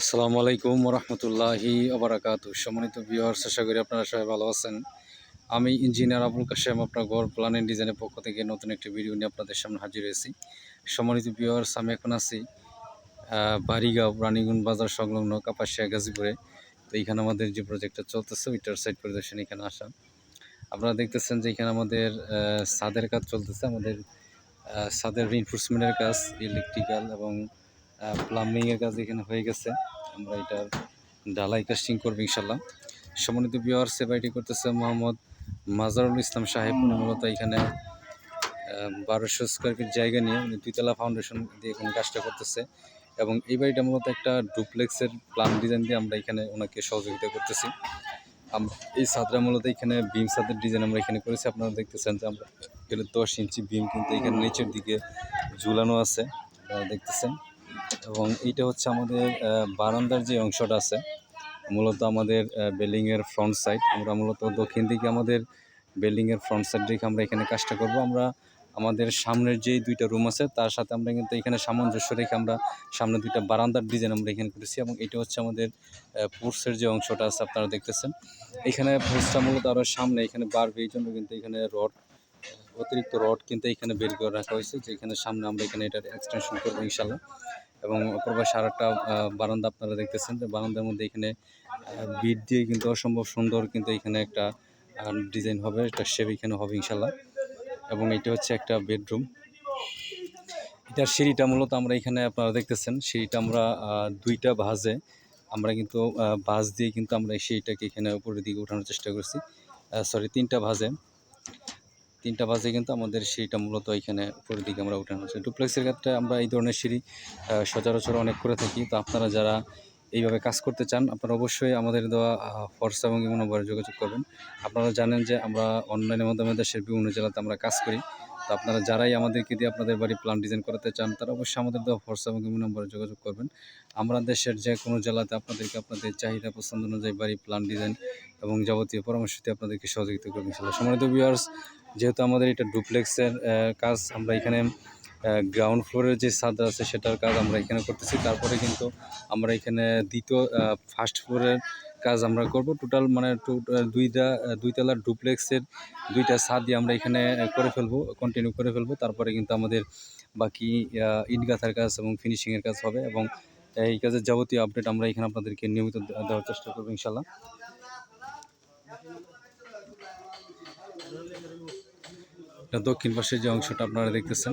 আসসালামু আলাইকুম রহমতুল্লাহি আবরাকাতু সম্মানিত ভিউয়ার্স, আশা করি আপনারা সবাই ভালো আছেন। আমি ইঞ্জিনিয়ার আবুল কাশেম, আপনার ঘর প্ল্যান অ্যান্ড ডিজাইনের পক্ষ থেকে নতুন একটি ভিডিও নিয়ে আপনাদের সামনে হাজির হয়েছি। সম্মানিত ভিউয়ার্স, আমি এখন আছি বাড়িগাঁও রানীগুন বাজার সংলগ্ন কাপাসিয়া গাজীপুরে। তো এইখানে আমাদের যে প্রজেক্টটা চলতেছে, ওইটার সাইড পরিদর্শন এখানে আসা। আপনারা দেখতেছেন যে এখানে আমাদের ছাদের কাজ চলতেছে। আমাদের ছাদের রিনফোর্সমেন্টের কাজ ইলেকট্রিক্যাল এবং প্লাম্বিং এর কাজ এখানে হয়ে গেছে। আমরা এটার ডালাই কাস্টিং করব ইনশাল্লাহ সম্মানিত বিওয়ার সেবাইটি করতেছে মোহাম্মদ মাজারুল ইসলাম সাহেব। মূলত এখানে বারোশো স্কোয়ার ফিট জায়গা নিয়ে উনি দুইতলা ফাউন্ডেশন দিয়ে এখানে কাজটা করতেছে। এবং এই বাড়িটা মূলত একটা ডুপ্লেক্সের প্ল্যান ডিজাইন দিয়ে আমরা এখানে ওনাকে সহযোগিতা করতেছি। এই ছাদটা মূলত এখানে বিম ছাদের ডিজাইন আমরা এখানে করেছি। আপনারা দেখতেছেন যে আমরা এখানে দশ ইঞ্চি বিম কিন্তু এখানে নিচের দিকে ঝুলানো আছে। আপনারা দেখতেছেন। এবং এইটা হচ্ছে আমাদের বারান্দার যে অংশটা আছে, মূলত আমাদের বিল্ডিংয়ের ফ্রন্ট সাইড আমরা মূলত দক্ষিণ দিকে আমাদের বিল্ডিংয়ের ফ্রন্ট সাইড রেখে আমরা এখানে কাজটা করব। আমরা আমাদের সামনের যেই দুইটা রুম আছে, তার সাথে আমরা কিন্তু এখানে সামঞ্জস্য রেখে আমরা সামনে দুইটা বারান্দার ডিজাইন আমরা এখানে করেছি এবং এটা হচ্ছে আমাদের পোর্সের যে অংশটা আছে, আপনারা দেখতেছেন। এখানে পোর্সটা মূলত আরও সামনে, এখানে বাড়বে এই জন্য কিন্তু এখানে রড অতিরিক্ত রড কিন্তু এখানে বের করে রাখা হয়েছে যে এখানে সামনে আমরা এখানে এটার এক্সটেনশন করব ইনশাল্লাহ এবং অপর পাশে আর একটা বারান্দা আপনারা দেখতেছেন। যে বারান্দার মধ্যে এখানে বিট দিয়ে কিন্তু অসম্ভব সুন্দর কিন্তু এখানে একটা ডিজাইন হবে। একটা শেপ এখানে হবে ইনশাল্লাহ এবং এটা হচ্ছে একটা বেডরুম। এটার সিঁড়িটা মূলত আমরা এখানে আপনারা দেখতেছেন। সিঁড়িটা আমরা দুইটা ভাঁজে আমরা কিন্তু ভাঁজ দিয়ে কিন্তু আমরা এই সিঁড়িটাকে এখানে উপরের দিকে উঠানোর চেষ্টা করছি। সরি তিনটা ভাঁজে। তিনটা বাজে কিন্তু আমাদের সিঁড়িটা মূলত এখানে উপরের দিকে আমরা উঠানো হচ্ছে ডুপ্লেক্সের ক্ষেত্রে আমরা এই ধরনের সিঁড়ি সচরাচর অনেক করে থাকি। তো আপনারা যারা এইভাবে কাজ করতে চান, আপনারা অবশ্যই আমাদের দেওয়া হোয়াটসঅ্যাপ এবং নম্বরে যোগাযোগ করবেন। আপনারা জানেন যে আমরা অনলাইনের মাধ্যমে দেশের বিভিন্ন জেলাতে আমরা কাজ করি। তো আপনারা যারাই আমাদেরকে দিয়ে আপনাদের বাড়ি প্ল্যান ডিজাইন করাতে চান, তারা অবশ্যই আমাদের দেওয়া ফর্স এবং নম্বরে যোগাযোগ করবেন। আমরা দেশের যে কোনো জেলাতে আপনাদেরকে আপনাদের চাহিদা পছন্দ অনুযায়ী বাড়ি প্ল্যান ডিজাইন এবং যাবতীয় পরামর্শ দিয়ে আপনাদেরকে সহযোগিতা করবেন ইনশাল্লাহ সম্মানিত ভিউয়ার্স যেহেতু আমাদের এটা ডুপ্লেক্সের কাজ, আমরা এখানে গ্রাউন্ড ফ্লোরের যে ছাদ আছে সেটার কাজ আমরা এখানে করতেছি। তারপরে কিন্তু আমরা এখানে দ্বিতীয় ফার্স্ট ফ্লোরের কাজ আমরা করব। টোটাল মানে দুইটা দুইতলার ডুপ্লেক্সের দুইটা ছাদ দিয়ে আমরা এখানে করে ফেলব কন্টিনিউ করে ফেলব। তারপরে কিন্তু আমাদের বাকি ইট গাঁথার কাজ এবং ফিনিশিংয়ের কাজ হবে এবং এই কাজের যাবতীয় আপডেট আমরা এখানে আপনাদেরকে নিয়মিত দেওয়ার চেষ্টা করব ইনশাল্লাহ দক্ষিণ পাশের যে অংশটা আপনারা দেখতেছেন।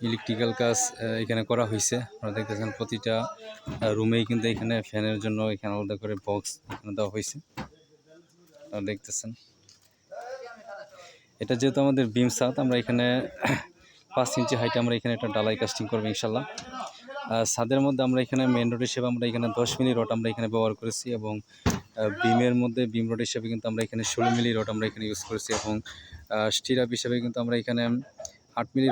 ইলেকট্রিক্যাল কাজ এখানে করা হয়েছে আপনারা দেখতেছেন প্রতিটা রুমেই কিন্তু এখানে ফ্যানের জন্য এখানে আলাদা করে বক্স এখানে দেওয়া হয়েছে আপনারা দেখতেছেন। এটা যেহেতু আমাদের বিম সাত আমরা এখানে পাঁচ ইঞ্চি হাইটে আমরা এখানে একটা ডালাই কাস্টিং করব ইনশাল্লাহ ছাদের মধ্যে আমরা এখানে মেন রোড হিসেবে আমরা এখানে দশ মিলি রড আমরা এখানে ব্যবহার করেছি এবং বিমের মধ্যে বিম রড হিসেবে কিন্তু আমরা এখানে ষোলো মিলি রড আমরা এখানে ইউজ করেছি এবং স্টিরাপ হিসেবে কিন্তু আমরা এখানে আট মিলি